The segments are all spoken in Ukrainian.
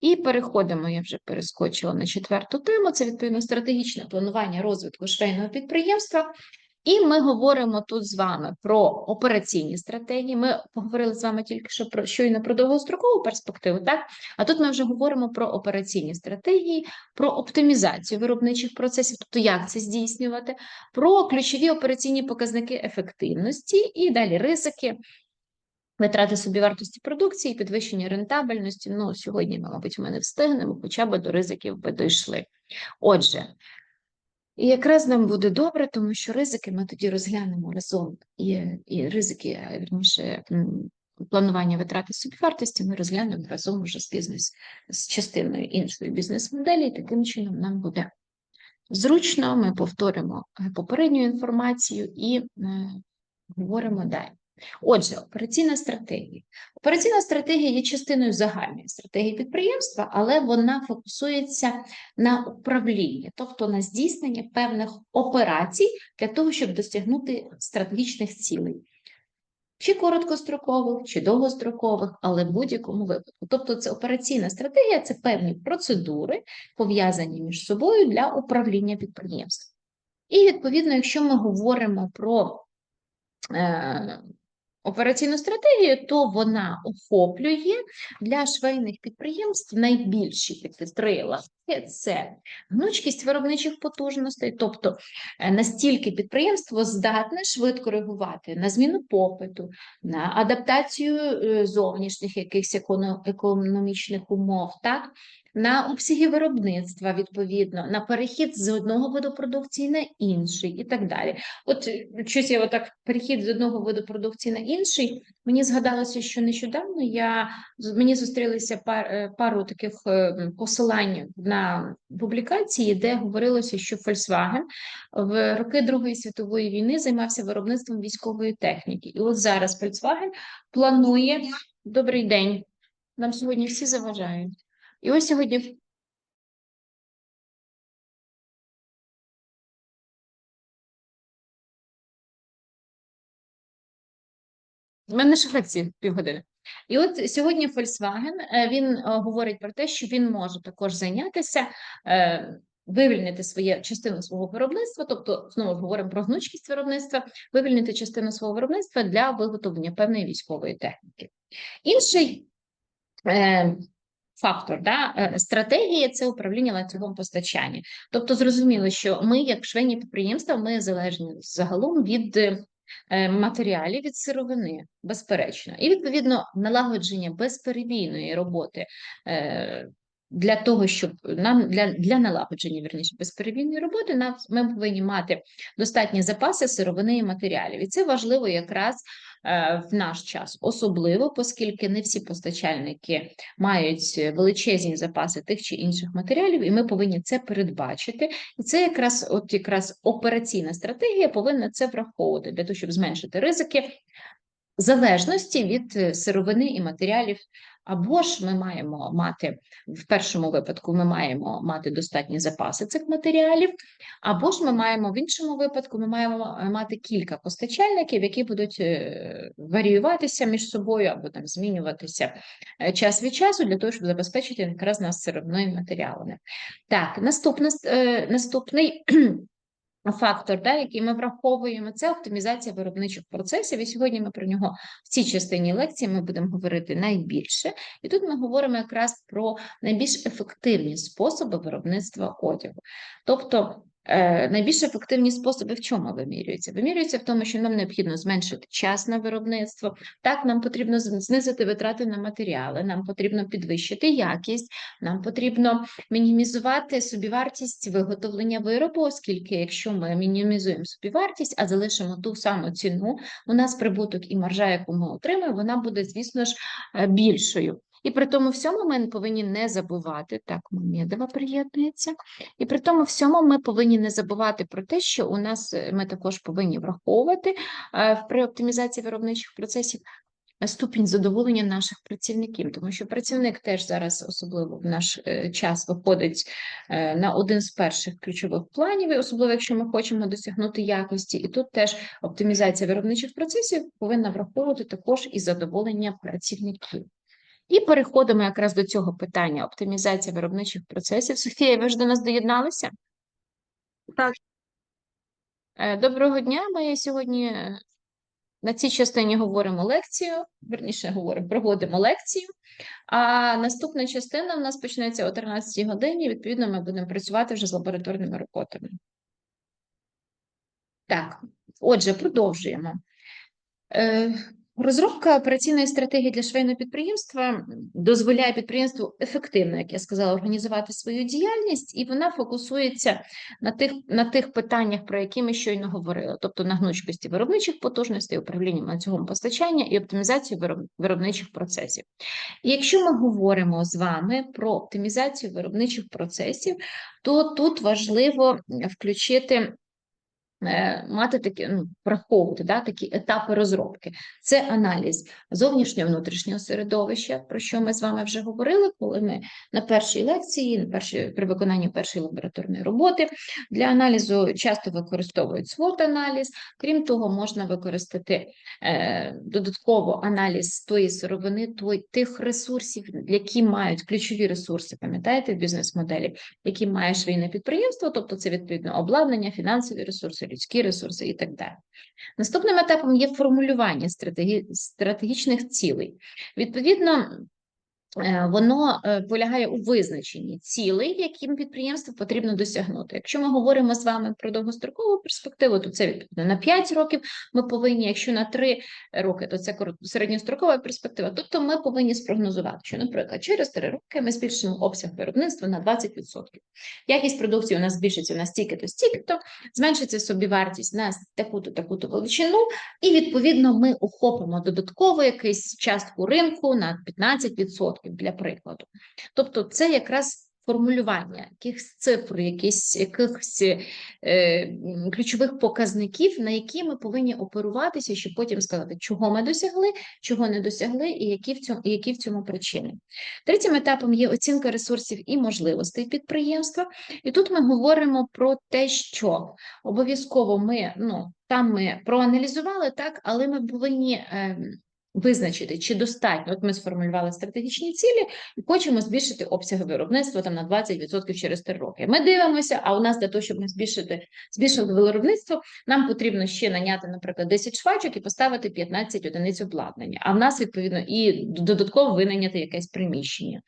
І переходимо, я вже перескочила на четверту тему. Це відповідно стратегічне планування розвитку швейного підприємства. І ми говоримо тут з вами про операційні стратегії. Ми поговорили з вами тільки що про щойно про довгострокову перспективу, так? А тут ми вже говоримо про операційні стратегії, про оптимізацію виробничих процесів, тобто як це здійснювати, про ключові операційні показники ефективності і далі ризики, витрати собівартості продукції, підвищення рентабельності. Ну, сьогодні мабуть, ми не встигнемо, хоча б до ризиків би дійшли. Отже, і якраз нам буде добре, тому що ризики ми тоді розглянемо разом. І, і ризики, а, вірніше, планування витрати собівартості ми розглянемо разом уже з бізнес з частиною іншої бізнес-моделі, і таким чином нам буде зручно. Ми повторимо е, попередню інформацію і е, говоримо далі. Отже, операційна стратегія. Операційна стратегія є частиною загальної стратегії підприємства, але вона фокусується на управлінні, тобто на здійснення певних операцій для того, щоб досягнути стратегічних цілей. Чи короткострокових, чи довгострокових, але в будь-якому випадку. Тобто, це операційна стратегія це певні процедури, пов'язані між собою для управління підприємством. І, відповідно, якщо ми говоримо про е, операційну стратегію, то вона охоплює для швейних підприємств найбільші три це гнучкість виробничих потужностей, тобто е, настільки підприємство здатне швидко реагувати на зміну попиту, на адаптацію е, зовнішніх якихось економічних умов, так? на обсяги виробництва, відповідно, на перехід з одного виду продукції на інший і так далі. От е, щось я отак перехід з одного виду продукції на інший. Мені згадалося, що нещодавно я мені зустрілися пар, е, пару таких е, посилань на публікації, де говорилося, що Volkswagen в роки Другої світової війни займався виробництвом військової техніки. І от зараз Volkswagen планує добрий день. Нам сьогодні всі заважають. І ось сьогодні У мене лекції півгодини. І от сьогодні Volkswagen, е, він е, говорить про те, що він може також зайнятися, е, вивільнити своє частину свого виробництва, тобто знову ж говоримо про гнучкість виробництва, вивільнити частину свого виробництва для виготовлення певної військової техніки. Інший фактор да, стратегії це управління ланцюгом постачання. Тобто, зрозуміло, що ми, як швейні підприємства, ми залежні загалом від матеріалів, від сировини, безперечно, і відповідно налагодження безперебійної роботи. е, Для того, щоб нам для, для налагодження вірніше безперебійної роботи, нам ми повинні мати достатні запаси сировини і матеріалів. І це важливо якраз е, в наш час, особливо, оскільки не всі постачальники мають величезні запаси тих чи інших матеріалів, і ми повинні це передбачити. І це якраз от якраз операційна стратегія повинна це враховувати для того, щоб зменшити ризики залежності від е, сировини і матеріалів. Або ж ми маємо мати в першому випадку, ми маємо мати достатні запаси цих матеріалів, або ж ми маємо в іншому випадку, ми маємо е, мати кілька постачальників, які будуть е, варіюватися між собою або там змінюватися час від часу для того, щоб забезпечити якраз нас сировиною матеріалами. Так, наступне, е, наступний фактор, да, який ми враховуємо, це оптимізація виробничих процесів. І сьогодні ми про нього в цій частині лекції ми будемо говорити найбільше. І тут ми говоримо якраз про найбільш ефективні способи виробництва одягу. Тобто найбільш ефективні способи в чому вимірюються? Вимірюються в тому, що нам необхідно зменшити час на виробництво, так нам потрібно знизити витрати на матеріали, нам потрібно підвищити якість, нам потрібно мінімізувати собівартість виготовлення виробу, оскільки якщо ми мінімізуємо собівартість, а залишимо ту саму ціну, у нас прибуток і маржа, яку ми отримаємо, вона буде, звісно ж, е, більшою. І при тому всьому ми повинні не забувати, так, Мамєдова приєднується, і при тому всьому ми повинні не забувати про те, що у нас е, ми також повинні враховувати е, при оптимізації виробничих процесів ступінь задоволення наших працівників, тому що працівник теж зараз, особливо в наш е, час, виходить е, на один з перших ключових планів, особливо якщо ми хочемо досягнути якості, і тут теж оптимізація виробничих процесів повинна враховувати також і задоволення працівників. І переходимо якраз до цього питання оптимізація виробничих процесів. Софія, ви ж до нас доєдналися? Так. Е, Доброго дня. Ми сьогодні е, на цій частині говоримо лекцію, верніше говоримо, проводимо лекцію. А наступна частина в нас почнеться о 13 годині. Відповідно, ми будемо працювати вже з лабораторними роботами. Так, отже, продовжуємо. Розробка операційної стратегії для швейного підприємства дозволяє підприємству ефективно, як я сказала, організувати свою діяльність, і вона фокусується на тих, на тих питаннях, про які ми щойно говорили, тобто на гнучкості виробничих потужностей, управління ланцюгом постачання і оптимізацію вироб- виробничих процесів. І якщо ми говоримо з вами про оптимізацію виробничих процесів, то тут важливо включити мати такі, ну, враховувати да, такі етапи розробки. Це аналіз зовнішнього внутрішнього середовища, про що ми з вами вже говорили, коли ми на першій лекції, на першій, при виконанні першої лабораторної роботи. Для аналізу часто використовують SWOT-аналіз. Крім того, можна використати е, додатково аналіз тої сировини, той, тих ресурсів, які мають ключові ресурси, пам'ятаєте, в бізнес-моделі, які має швейне підприємство, тобто це відповідно обладнання, фінансові ресурси, людські ресурси і так далі. Наступним етапом є формулювання стратегічних цілей. Відповідно, воно е, полягає у визначенні цілей, яким підприємству потрібно досягнути. Якщо ми говоримо з вами про довгострокову перспективу, то це відповідно на 5 років ми повинні, якщо на 3 роки, то це середньострокова перспектива. Тобто ми повинні спрогнозувати, що, наприклад, через 3 роки ми збільшимо обсяг виробництва на 20%. Якість продукції у нас збільшиться на стільки-то, стільки-то, зменшиться собівартість на таку-то, таку-то величину, і відповідно ми охопимо додатково якусь частку ринку на 15% для прикладу. Тобто, це якраз формулювання якихось цифр, якихось, якихось е, ключових показників, на які ми повинні оперуватися, щоб потім сказати, чого ми досягли, чого не досягли, і які в цьому, і які в цьому причини. Третім етапом є оцінка ресурсів і можливостей підприємства. І тут ми говоримо про те, що обов'язково ми ну там ми проаналізували так, але ми повинні. ем, Визначити, чи достатньо, от ми сформулювали стратегічні цілі і хочемо збільшити обсяги виробництва там на 20% через 3 роки. Ми дивимося, а у нас для того, щоб ми збільшити збільшили виробництво, нам потрібно ще наняти, наприклад, 10 швачок і поставити 15 одиниць обладнання. А в нас відповідно і додатково винайняти якесь приміщення.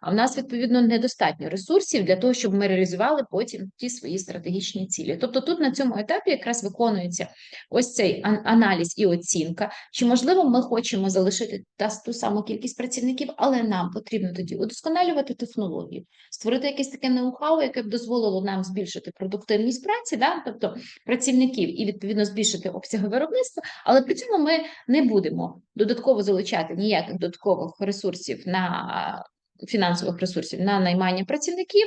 А в нас відповідно недостатньо ресурсів для того, щоб ми реалізували потім ті свої стратегічні цілі. Тобто, тут на цьому етапі якраз виконується ось цей аналіз і оцінка. Чи можливо ми хочемо залишити та ту саму кількість працівників, але нам потрібно тоді удосконалювати технологію, створити якесь таке ноу-хау, яке б дозволило нам збільшити продуктивність праці, да? тобто працівників, і відповідно збільшити обсяги виробництва, але при цьому ми не будемо додатково залучати ніяких додаткових ресурсів на фінансових ресурсів на наймання працівників,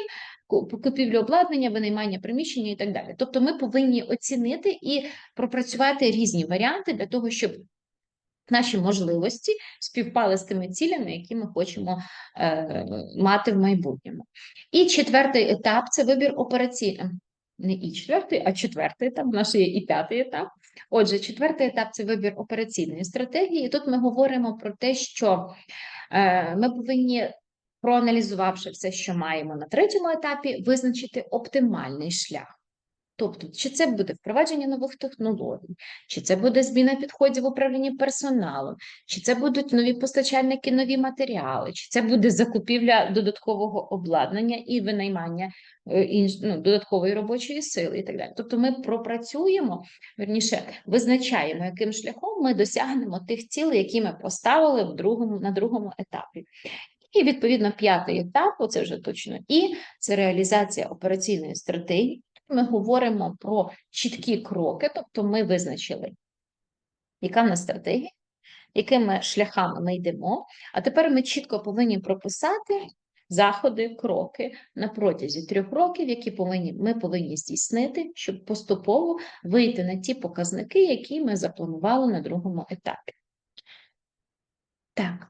купівлю обладнання, винаймання приміщення і так далі. Тобто, ми повинні оцінити і пропрацювати різні варіанти для того, щоб наші можливості співпали з тими цілями, які ми хочемо е, мати в майбутньому. І четвертий етап це вибір операційний. Не і четвертий, а четвертий етап. У нас є і п'ятий етап. Отже, четвертий етап це вибір операційної стратегії. І тут ми говоримо про те, що е, ми повинні, проаналізувавши все, що маємо на третьому етапі, визначити оптимальний шлях. Тобто, чи це буде впровадження нових технологій, чи це буде зміна підходів в управлінні персоналом, чи це будуть нові постачальники, нові матеріали, чи це буде закупівля додаткового обладнання і винаймання е, ну, додаткової робочої сили і так далі. Тобто ми пропрацюємо, верніше, визначаємо, яким шляхом ми досягнемо тих цілей, які ми поставили в другому, на другому етапі. І відповідно п'ятий етап, це вже точно і це реалізація операційної стратегії. Ми говоримо про чіткі кроки, тобто ми визначили, яка в нас стратегія, якими шляхами ми йдемо. А тепер ми чітко повинні прописати заходи, кроки на протязі трьох років, які повинні, ми повинні здійснити, щоб поступово вийти на ті показники, які ми запланували на другому етапі. Так.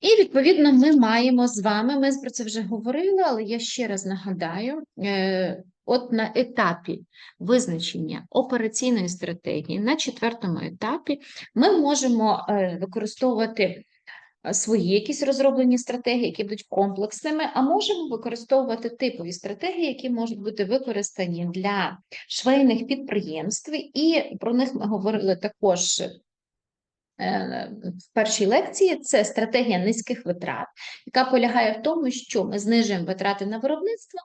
І відповідно ми маємо з вами, ми про це вже говорили, але я ще раз нагадаю, е, от на етапі визначення операційної стратегії, на четвертому етапі, ми можемо е, використовувати е, свої якісь розроблені стратегії, які будуть комплексними, а можемо використовувати типові стратегії, які можуть бути використані для швейних підприємств, і про них ми говорили також в першій лекції це стратегія низьких витрат, яка полягає в тому, що ми знижуємо витрати на виробництво,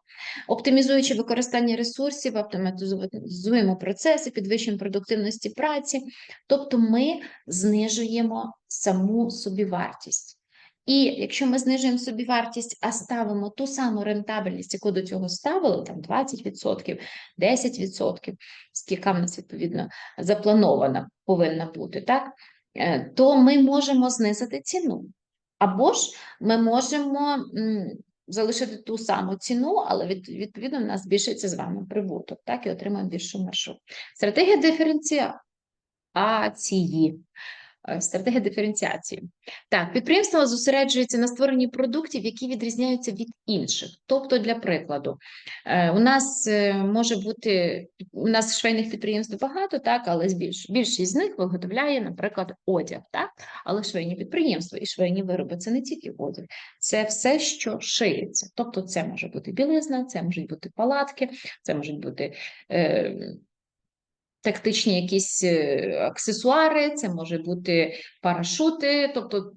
оптимізуючи використання ресурсів, автоматизуємо процеси, підвищуємо продуктивності праці, тобто ми знижуємо саму собівартість. І якщо ми знижуємо собівартість, а ставимо ту саму рентабельність, яку до цього ставили, там 20%, 10%, скільки в нас відповідно запланована повинна бути, так? Е, то ми можемо знизити ціну. Або ж ми можемо залишити ту саму ціну, але відповідно в нас збільшиться з вами прибуток, так, і отримаємо більшу маршрут. Стратегія диференціації. Е, стратегія диференціації. Так, підприємство зосереджується на створенні продуктів, які відрізняються від інших. Тобто, для прикладу, е, у нас е, може бути у нас швейних підприємств багато, так, але більш, більшість з них виготовляє, наприклад, одяг. так, Але швейні підприємства і швейні вироби це не тільки одяг, це все, що шиється. Тобто, це може бути білизна, це можуть бути палатки, це можуть бути. Е, тактичні якісь е, аксесуари, це може бути парашути, тобто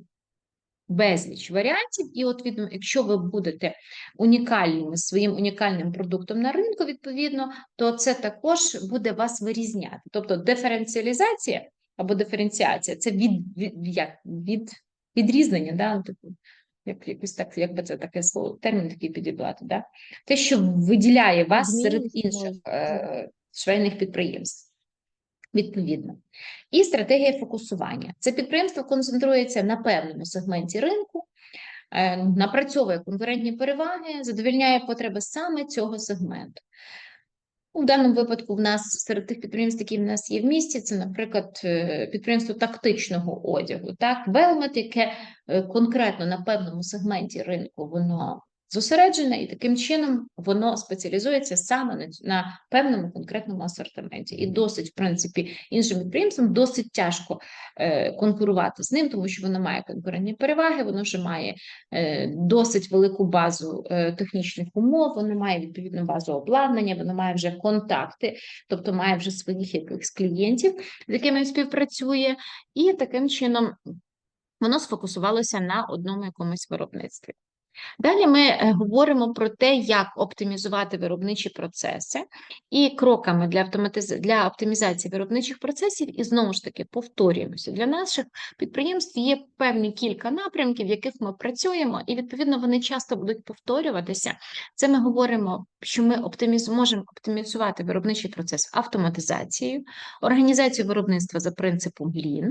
безліч варіантів. І, от, відно, якщо ви будете унікальними своїм унікальним продуктом на ринку, відповідно, то це також буде вас вирізняти. Тобто диференціалізація або диференціація це від, від, як, від відрізнення. Да? Типу, як якось так, якби це таке слово, термін такий підібрати, да? те, що виділяє вас серед інших е, швейних підприємств. Відповідно, і стратегія фокусування. Це підприємство концентрується на певному сегменті ринку, е, напрацьовує конкурентні переваги, задовільняє потреби саме цього сегменту. У даному випадку в нас серед тих підприємств, які в нас є в місті, це, наприклад, е, підприємство тактичного одягу, так, Велмет, яке е, конкретно на певному сегменті ринку воно зосереджене, і таким чином воно спеціалізується саме на, на певному конкретному асортименті. І досить, в принципі, іншим підприємствам досить тяжко е, конкурувати з ним, тому що воно має конкурентні переваги, воно вже має е, досить велику базу е, технічних умов, воно має відповідну базу обладнання, воно має вже контакти, тобто має вже своїх якихось клієнтів, з якими співпрацює, і таким чином. Воно сфокусувалося на одному якомусь виробництві. Далі ми е, говоримо про те, як оптимізувати виробничі процеси і кроками для автоматиз... для оптимізації виробничих процесів, і знову ж таки повторюємося. Для наших підприємств є певні кілька напрямків, в яких ми працюємо, і відповідно вони часто будуть повторюватися. Це ми говоримо, що ми оптиміз... можемо оптимізувати виробничий процес автоматизацією, організацію виробництва за принципом Lean,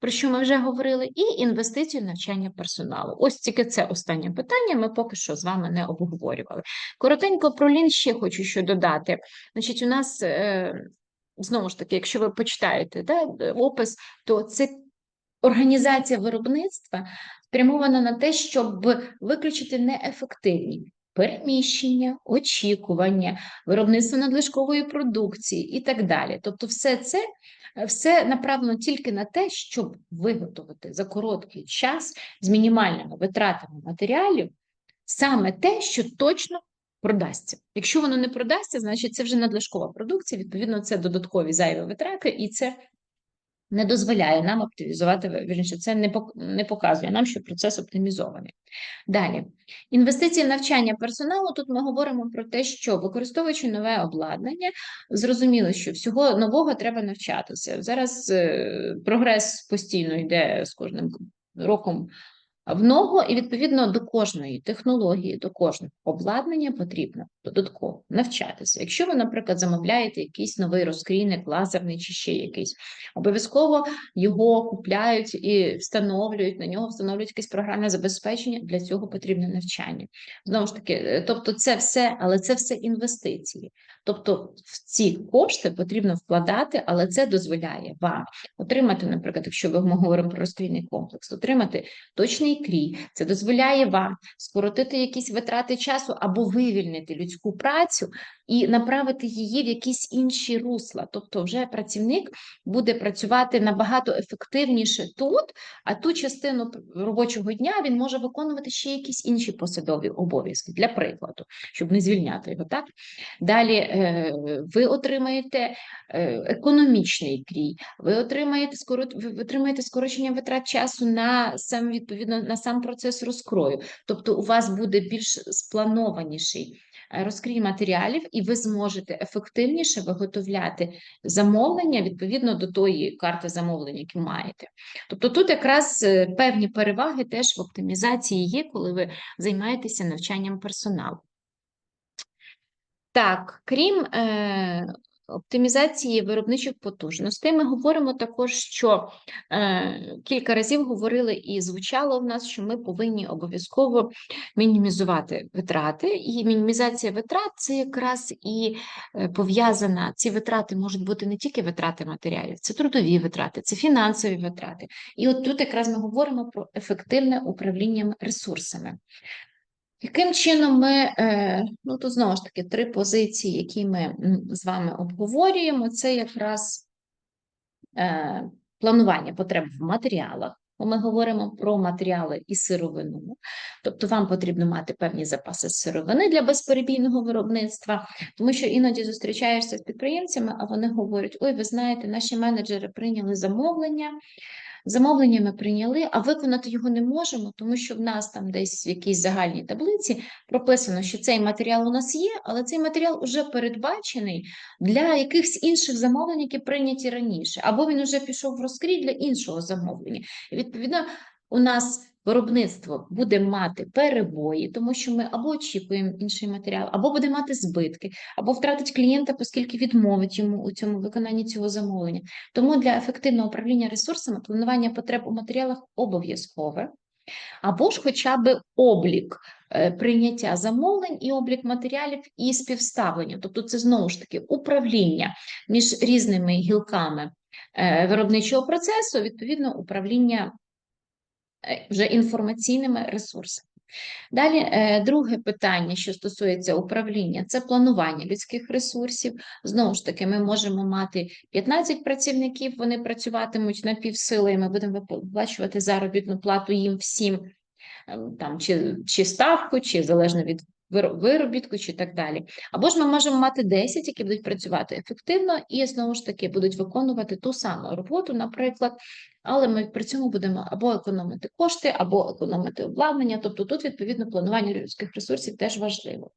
про що ми вже говорили, і інвестицію в навчання персоналу. Ось тільки це останнє питання. Ми поки що з вами не обговорювали. Коротенько про лін ще хочу що додати. Значить, у нас е, знову ж таки, якщо ви почитаєте да, опис, то це організація виробництва спрямована на те, щоб виключити неефективні. Переміщення, очікування, виробництво надлишкової продукції і так далі. Тобто, все це все направлено тільки на те, щоб виготовити за короткий час з мінімальними витратами матеріалів саме те, що точно продасться. Якщо воно не продасться, значить це вже надлишкова продукція, відповідно, це додаткові зайві витрати, і це не дозволяє нам оптимізувати, вірніше, це не показує нам, що процес оптимізований. Далі, інвестиції в навчання персоналу. Тут ми говоримо про те, що використовуючи нове обладнання, зрозуміло, що всього нового треба навчатися. Зараз е, прогрес постійно йде з кожним роком в ногу, і відповідно до кожної технології, до кожного обладнання потрібно додатково навчатися. Якщо ви, наприклад, замовляєте якийсь новий розкрійник, лазерний чи ще якийсь, обов'язково його купляють і встановлюють на нього, встановлюють якесь програмне забезпечення. Для цього потрібне навчання. Знову ж таки, е, тобто, це все, але це все інвестиції. Тобто, в ці кошти потрібно вкладати, але це дозволяє вам отримати, наприклад, якщо ми говоримо про розкрійний комплекс, отримати точний крій. Це дозволяє вам скоротити якісь витрати часу або вивільнити людську працю і направити її в якісь інші русла. Тобто, вже працівник буде працювати набагато ефективніше тут, а ту частину робочого дня він може виконувати ще якісь інші посадові обов'язки, для прикладу, щоб не звільняти його. Так далі е, ви отримаєте е, економічний крій, ви отримаєте скоро отримаєте скорочення витрат часу на сам відповідно на сам процес розкрою. Тобто, у вас буде більш спланованіший е, розкрій матеріалів, і ви зможете ефективніше виготовляти замовлення відповідно до тої карти замовлень, які маєте. Тобто, тут якраз е, певні переваги теж в оптимізації є, коли ви займаєтеся навчанням персоналу. Так, крім е, оптимізації виробничих потужностей, ми говоримо також, що е, кілька разів говорили і звучало в нас, що ми повинні обов'язково мінімізувати витрати. І мінімізація витрат це якраз і е, пов'язана. Ці витрати можуть бути не тільки витрати матеріалів, це трудові витрати, це фінансові витрати. І от тут якраз ми говоримо про ефективне управління ресурсами. Яким чином ми, е, ну тут знову ж таки три позиції, які ми з вами обговорюємо, це якраз е, планування потреб в матеріалах. Ми говоримо про матеріали і сировину, тобто вам потрібно мати певні запаси сировини для безперебійного виробництва, тому що іноді зустрічаєшся з підприємцями, а вони говорять: ой, ви знаєте, наші менеджери прийняли замовлення. Замовлення ми прийняли, а виконати його не можемо, тому що в нас там десь в якійсь загальній таблиці прописано, що цей матеріал у нас є, але цей матеріал вже передбачений для якихось інших замовлень, які прийняті раніше, або він вже пішов в розкрій для іншого замовлення. І відповідно, у нас виробництво буде мати перебої, тому що ми або очікуємо інший матеріал, або буде мати збитки, або втратить клієнта, оскільки відмовить йому у цьому виконанні цього замовлення. Тому для ефективного управління ресурсами планування потреб у матеріалах обов'язкове. Або ж хоча б облік е, прийняття замовлень і облік матеріалів і співставлення. Тобто, це знову ж таки управління між різними гілками е, виробничого процесу, відповідно, управління вже інформаційними ресурсами. Далі, е, друге питання, що стосується управління, це планування людських ресурсів. Знову ж таки, ми можемо мати 15 працівників, вони працюватимуть на півсили, і ми будемо виплачувати заробітну плату їм всім, ем, там, чи, чи ставку, чи залежно від виробітку чи так далі. Або ж ми можемо мати 10, які будуть працювати ефективно і знову ж таки будуть виконувати ту саму роботу, наприклад, але ми при цьому будемо або економити кошти, або економити обладнання. Тобто тут, відповідно, планування людських ресурсів теж важливо.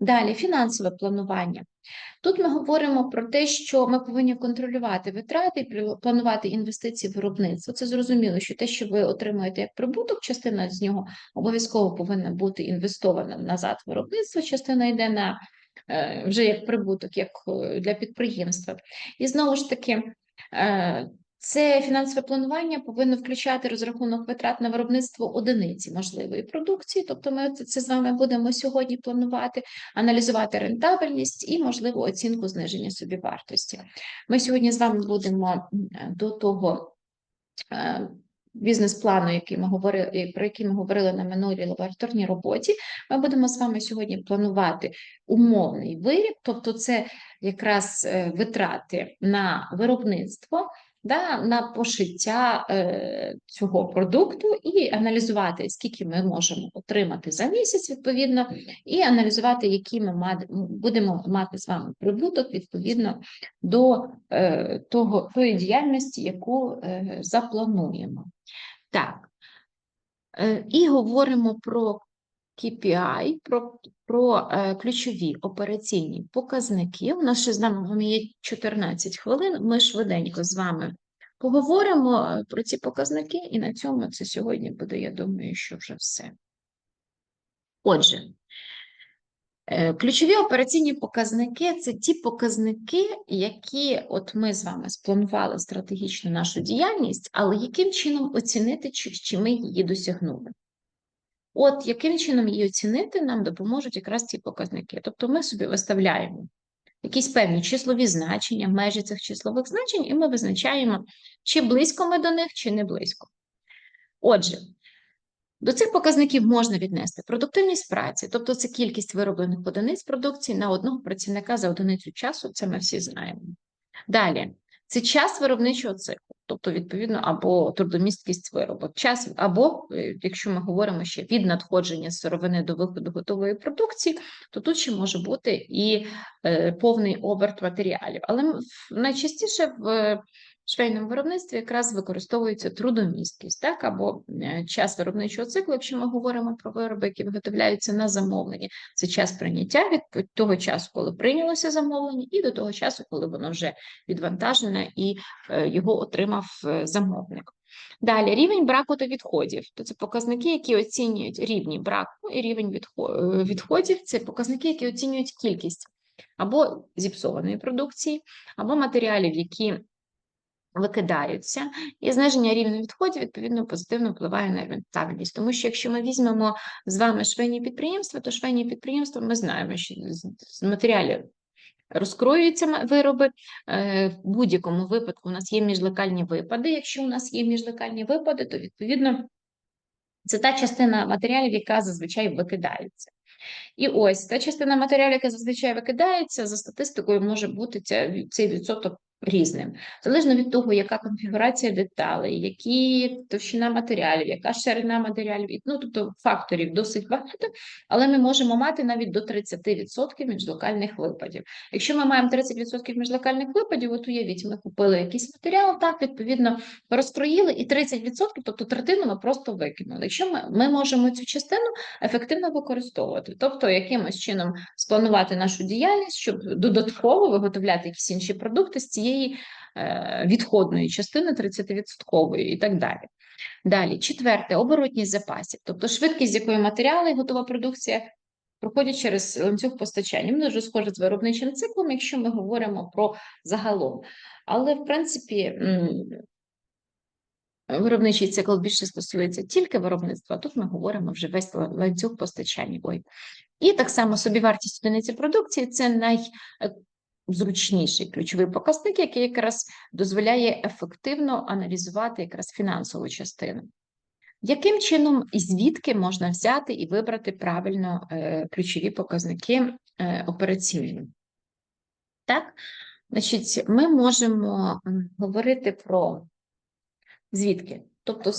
Далі фінансове планування. Тут ми говоримо про те, що ми повинні контролювати витрати і планувати інвестиції в виробництво. Це зрозуміло, що те, що ви отримуєте як прибуток, частина з нього обов'язково повинна бути інвестована назад в виробництво, частина йде на е, вже як прибуток, як е, для підприємства. І знову ж таки. Це фінансове планування повинно включати розрахунок витрат на виробництво одиниці можливої продукції. Тобто, ми це з вами будемо сьогодні планувати, аналізувати рентабельність і, можливо, оцінку зниження собівартості. Ми сьогодні з вами будемо до того. Е, бізнес-плану, який ми говорили, про який ми говорили на минулій лабораторній роботі, ми будемо з вами сьогодні планувати умовний виріб, тобто це якраз е, витрати на виробництво, да, на пошиття е, цього продукту і аналізувати, скільки ми можемо отримати за місяць, відповідно, і аналізувати, які ми мати, будемо мати з вами прибуток відповідно до е, того, тої діяльності, яку е, заплануємо. Так, е, і говоримо про KPI, про про е, ключові операційні показники. У нас ще з нами є 14 хвилин. Ми швиденько з вами поговоримо е, про ці показники, і на цьому це сьогодні буде, я думаю, що вже все. Отже, е, ключові операційні показники це ті показники, які от ми з вами спланували стратегічно нашу діяльність, але яким чином оцінити, чи, чи ми її досягнули. От яким чином її оцінити, нам допоможуть якраз ці показники. Тобто ми собі виставляємо якісь певні числові значення, межі цих числових значень, і ми визначаємо, чи близько ми до них, чи не близько. Отже, До цих показників можна віднести продуктивність праці, тобто це кількість вироблених одиниць продукції на одного працівника за одиницю часу, це ми всі знаємо. Далі, це час виробничого циклу, тобто, відповідно, або трудомісткість виробу, час, або, е, якщо ми говоримо ще від надходження сировини до виходу готової продукції, то тут ще може бути і е, повний оберт матеріалів. Але найчастіше в- найчастіше швейному виробництві якраз використовується трудомісткість, так, або е, час виробничого циклу, якщо ми говоримо про вироби, які виготовляються на замовлення. Це час прийняття від того часу, коли прийнялося замовлення, і до того часу, коли воно вже відвантажене і е, його отримав е, замовник. Далі рівень браку та відходів. То це показники, які оцінюють рівні браку і рівень відходів. Це показники, які оцінюють кількість або зіпсованої продукції, або матеріалів, які викидаються, і зниження рівня відходів відповідно позитивно впливає на рентабельність. Тому що якщо ми візьмемо з вами швейні підприємства, то швейні підприємства ми знаємо, що з матеріалів розкроюються вироби. Е, В будь-якому випадку у нас є міжлекальні випади. Якщо у нас є міжлекальні випади, то відповідно це та частина матеріалів, яка зазвичай викидається. І ось та частина матеріалів, яка зазвичай викидається, за статистикою може бути цей відсоток різним. Залежно від того, яка конфігурація деталей, які товщина матеріалів, яка ширина матеріалів, ну тобто факторів досить багато, але ми можемо мати навіть до 30% міжлокальних випадів. Якщо ми маємо 30% міжлокальних випадів, от уявіть, ми купили якийсь матеріал, так відповідно розкроїли, і 30%, тобто третину ми просто викинули. Якщо ми, ми можемо цю частину ефективно використовувати, тобто якимось чином спланувати нашу діяльність, щоб додатково виготовляти якісь інші продукти з цієї е, відходної частини 30% і так далі. Далі, четверте, оборотність запасів, тобто швидкість, з якої матеріали готова продукція проходять через ланцюг постачання. Вони дуже схожі з виробничим циклом, якщо ми говоримо про загалом. Але, в принципі, Виробничий цикл більше стосується тільки виробництва, тут ми говоримо вже весь ланцюг постачання. Ой. І так само собівартість одиниці продукції це найзручніший ключовий показник, який якраз дозволяє ефективно аналізувати якраз фінансову частину. Яким чином і звідки можна взяти і вибрати правильно е, ключові показники е, операційні? Так, значить, ми можемо говорити про Звідки? Тобто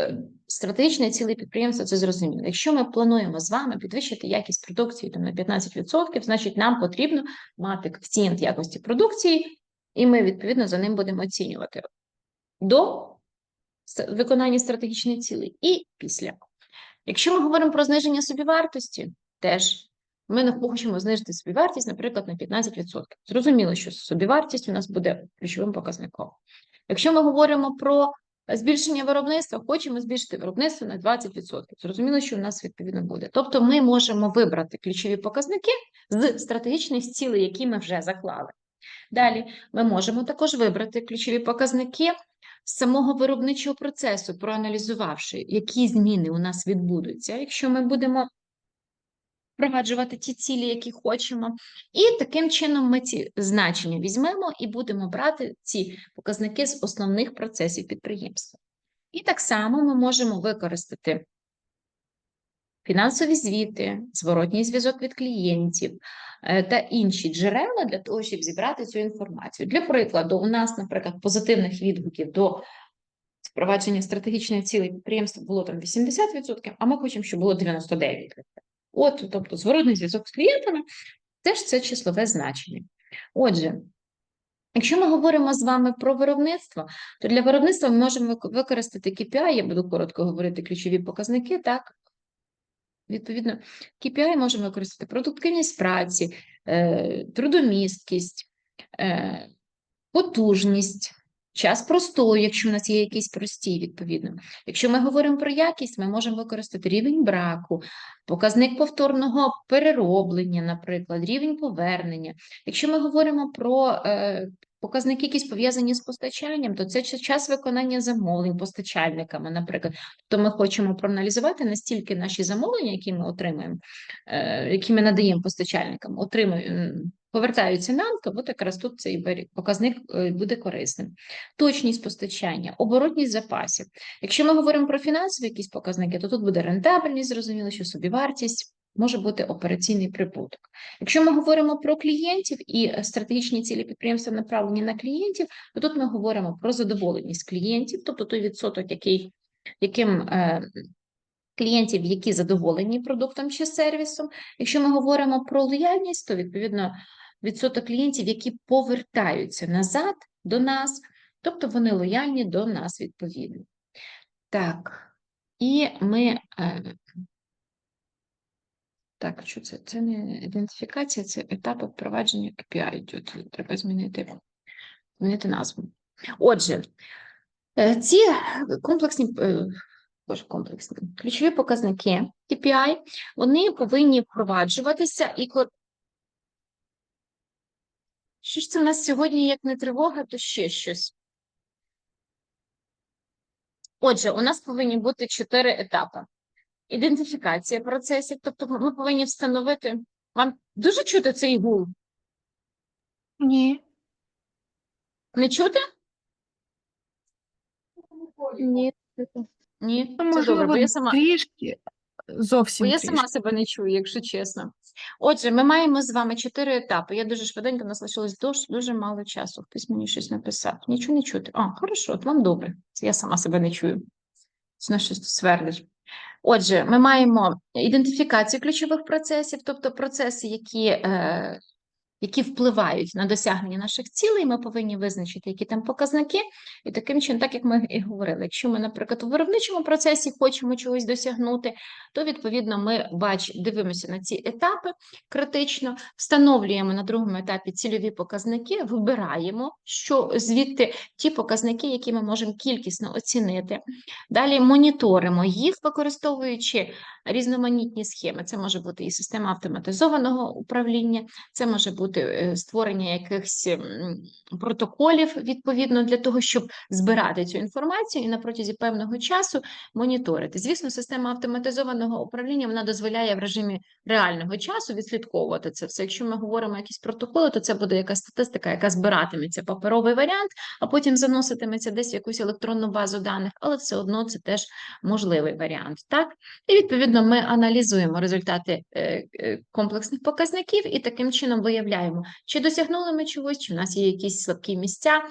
е, стратегічні цілі підприємства це зрозуміло. Якщо ми плануємо з вами підвищити якість продукції там, на 15%, значить нам потрібно мати коефіцієнт якості продукції, і ми відповідно за ним будемо оцінювати до виконання стратегічних цілей і після. Якщо ми говоримо про зниження собівартості, теж ми не хочемо знижити собівартість, наприклад, на 15%. Зрозуміло, що собівартість у нас буде ключовим показником. Якщо ми говоримо про збільшення виробництва, хочемо збільшити виробництво на 20%. Зрозуміло, що у нас відповідно буде. Тобто ми можемо вибрати ключові показники з стратегічних цілей, які ми вже заклали. Далі ми можемо також вибрати ключові показники з самого виробничого процесу, проаналізувавши, які зміни у нас відбудуться, якщо ми будемо впроваджувати ті цілі, які хочемо. І таким чином ми ці значення візьмемо і будемо брати ці показники з основних процесів підприємства. І так само ми можемо використати фінансові звіти, зворотній зв'язок від клієнтів е, та інші джерела для того, щоб зібрати цю інформацію. Для прикладу, у нас, наприклад, позитивних відгуків до впровадження стратегічної цілі підприємства було там 80%, а ми хочемо, щоб було 99%. От, тобто, зворотний зв'язок з клієнтами теж це числове значення. Отже, якщо ми говоримо з вами про виробництво, то для виробництва ми можемо використати KPI, я буду коротко говорити ключові показники, так? Відповідно, KPI можемо використати продуктивність праці, е, трудомісткість, е, потужність, час простою, якщо в нас є якийсь простій, відповідно. Якщо ми говоримо про якість, ми можемо використати рівень браку, показник повторного перероблення, наприклад, рівень повернення. Якщо ми говоримо про е, показники, якісь пов'язані з постачанням, то це час виконання замовлень постачальниками, наприклад. Тобто ми хочемо проаналізувати настільки наші замовлення, які ми отримуємо, е, які ми надаємо постачальникам, отримуємо, повертаються нам, то от якраз тут цей показник е, буде корисним. Точність постачання, оборотність запасів. Якщо ми говоримо про фінансові якісь показники, то тут буде рентабельність, зрозуміло, що собівартість, може бути операційний прибуток. Якщо ми говоримо про клієнтів і е, стратегічні цілі підприємства направлені на клієнтів, то тут ми говоримо про задоволеність клієнтів, тобто той відсоток, який, яким е, клієнтів, які задоволені продуктом чи сервісом. Якщо ми говоримо про лояльність, то відповідно відсоток клієнтів, які повертаються назад до нас, тобто вони лояльні до нас відповідно. Так, і ми. е, Так, що це? Це не ідентифікація, це етап впровадження KPI. Тут треба змінити, змінити назву. Отже, е, ці комплексні, е, комплексні ключові показники KPI, вони повинні впроваджуватися і що ж це в нас сьогодні, як не тривога, то ще щось. Отже, у нас повинні бути чотири етапи. Ідентифікація процесів, тобто ми повинні встановити. Вам дуже чути цей гул? Ні. Не чути? Ні. Ні, це добре, бо я сама, трішки, зовсім бо я трішки. сама себе не чую, якщо чесно. Отже, ми маємо з вами чотири етапи. Я дуже швиденько, у нас лишилось дуже, мало часу. Хтось мені щось написав. Нічого не чути. А, хорошо, вам добре. Це я сама себе не чую. Це щось свердить. Отже, ми маємо ідентифікацію ключових процесів, тобто процеси, які, е, які впливають на досягнення наших цілей. Ми повинні визначити, які там показники, і таким чином, так як ми і говорили, якщо ми, наприклад, у виробничому процесі хочемо чогось досягнути, то відповідно ми бач, дивимося на ці етапи критично, встановлюємо на другому етапі цільові показники, вибираємо, що звідти ті показники, які ми можемо кількісно оцінити. Далі моніторимо їх, використовуючи різноманітні схеми. Це може бути і система автоматизованого управління, це може бути е, створення якихось протоколів відповідно для того, щоб збирати цю інформацію і на протязі певного часу моніторити. Звісно, система автоматизованого управління вона дозволяє в режимі реального часу відслідковувати це все. Якщо ми говоримо якісь протоколи, то це буде якась статистика, яка збиратиметься паперовий варіант, а потім заноситиметься десь в якусь електронну базу даних, але все одно це теж можливий варіант. Так? І відповідно ми аналізуємо результати е, е, комплексних показників і таким чином виявляємо, чи досягнули ми чогось, чи в нас є якісь слабкі місця,